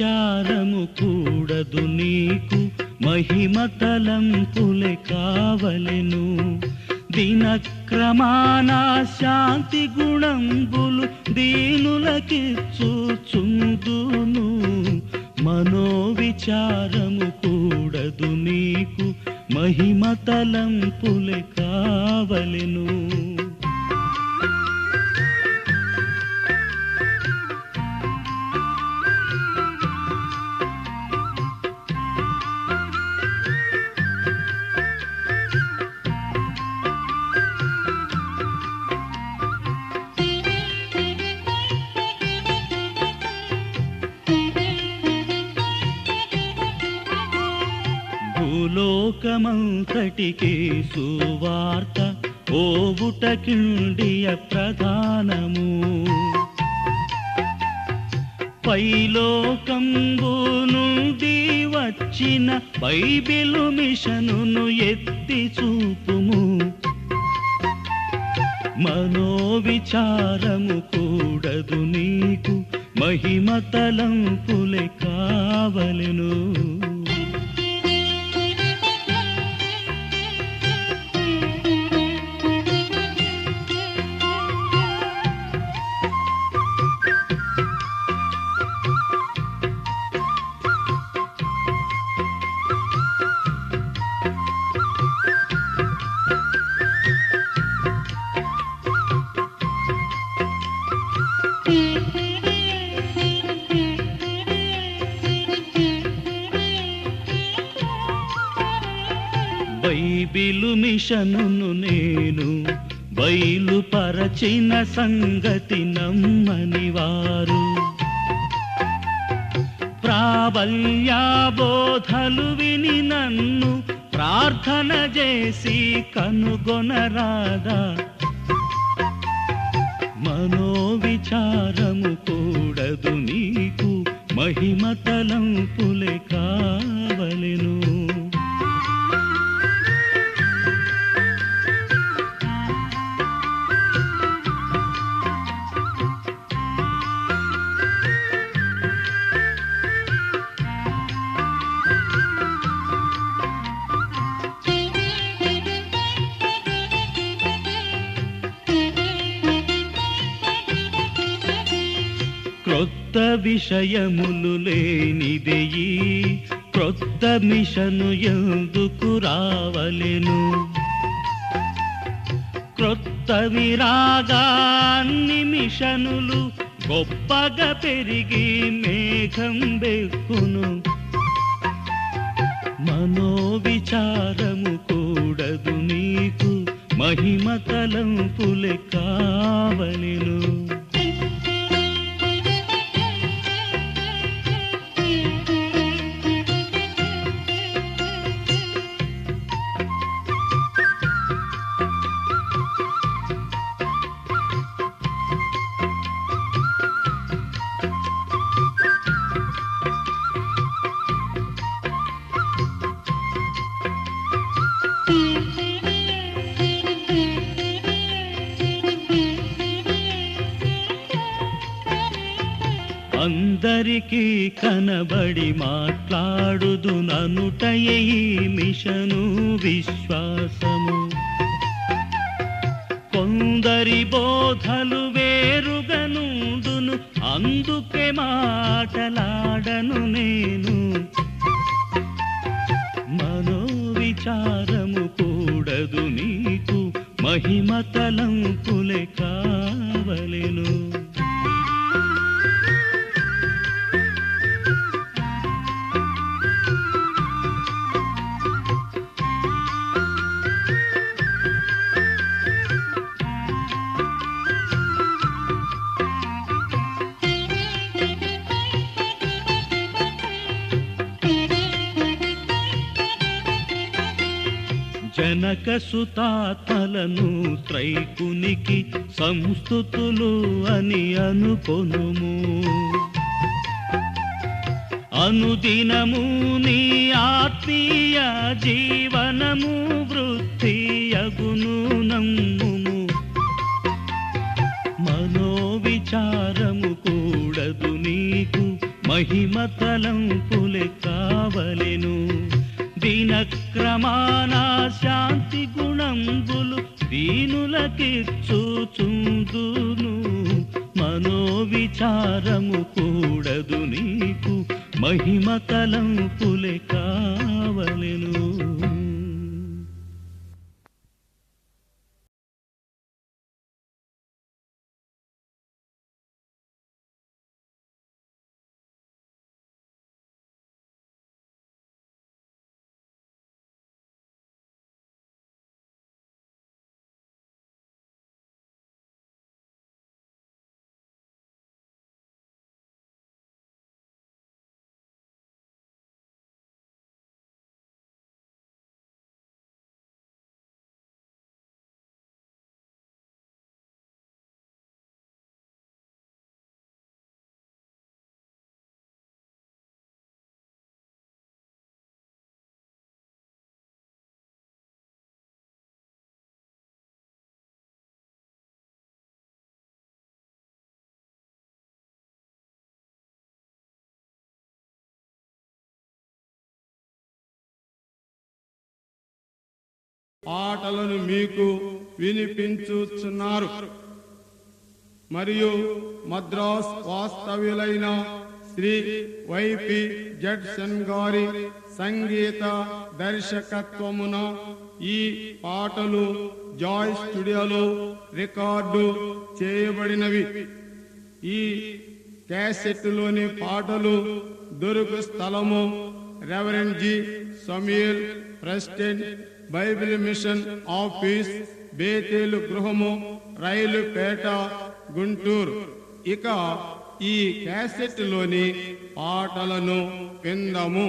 విచారము కూడదు నీకు మహిమ తలంపులే కావలెను. దినక్రమాన శాంతి గుణంబులు దీనులకి చూచుందును. మనోవిచారము కూడదు నీకు మహిమ తలంపులే కావలెను. భూలోకమంతటికి సువార్త ఓవుటకిండియ ప్రధానము. పైలోకంబు నుండి వచ్చిన బైబిలు మిషనును ఎత్తి చూపుము. మనోవిచారము కూడదు నీకు మహిమ తలంపులే కావలను. బైబిలు నేను బయలుపరచిన సంగతి నమ్మని వారు. ప్రాబల్యాబోధలు విని నన్ను ప్రార్థన చేసి కనుగొనరాదా? మనోవిచారము కూడదు నీకు మహిమ తలంపులే కావలెను. విషయములు లేనిదెయి క్రొత్త మిషను ఎందుకు రావలెను? క్రొత్త విరాగాన్ని మిషనులు గొప్పగా పెరిగి మేఘం బెక్కును. మనోవిచారము కూడదు నీకు మహిమ తలంపులే కావలెను. అందరికీ కనబడి మాట్లాడుదు ననుటయ మిషను విశ్వాసము. కొందరి బోధలు వేరుగనుండును అందుకే మాటలాడను నేను. మనోవిచారము కూడదు నీకు మహిమతలం తలంపులే కావలెను. జనక సుతాత్మలను త్రైకునికి సంస్థుతులు అని అనుకొనుము. అనుదినము నీ ఆత్మీయ జీవనము వృద్ధి అగును నమ్ముము. మనోవిచారము కూడదు నీకు మహిమతలం తలంపులే కావలెను. దినక్రమాన శాంతి గుణంబులు దీనులకిచ్చుచుందును మనోవిచారము కూడదు నీకు మహిమ కలంపులే కావలెను. పాటలను మీకు వినిపించుచున్నారు. మరియు మద్రాస్ వాస్తవ్యులైన శ్రీ వైపి జడ్సన్ గారి సంగీత దర్శకత్వమున ఈ పాటలు జాయ్ స్టూడియోలో రికార్డు చేయబడినవి. ఈ క్యాసెట్లోని పాటలు దొరుకు స్థలము reverend G. Samuel president Bible mission office బేతేలు గృహము రైలుపేట గుంటూరు. ఇక ఈ క్యాసెట్లోని పాటలను విందము.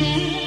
Mm-hmm.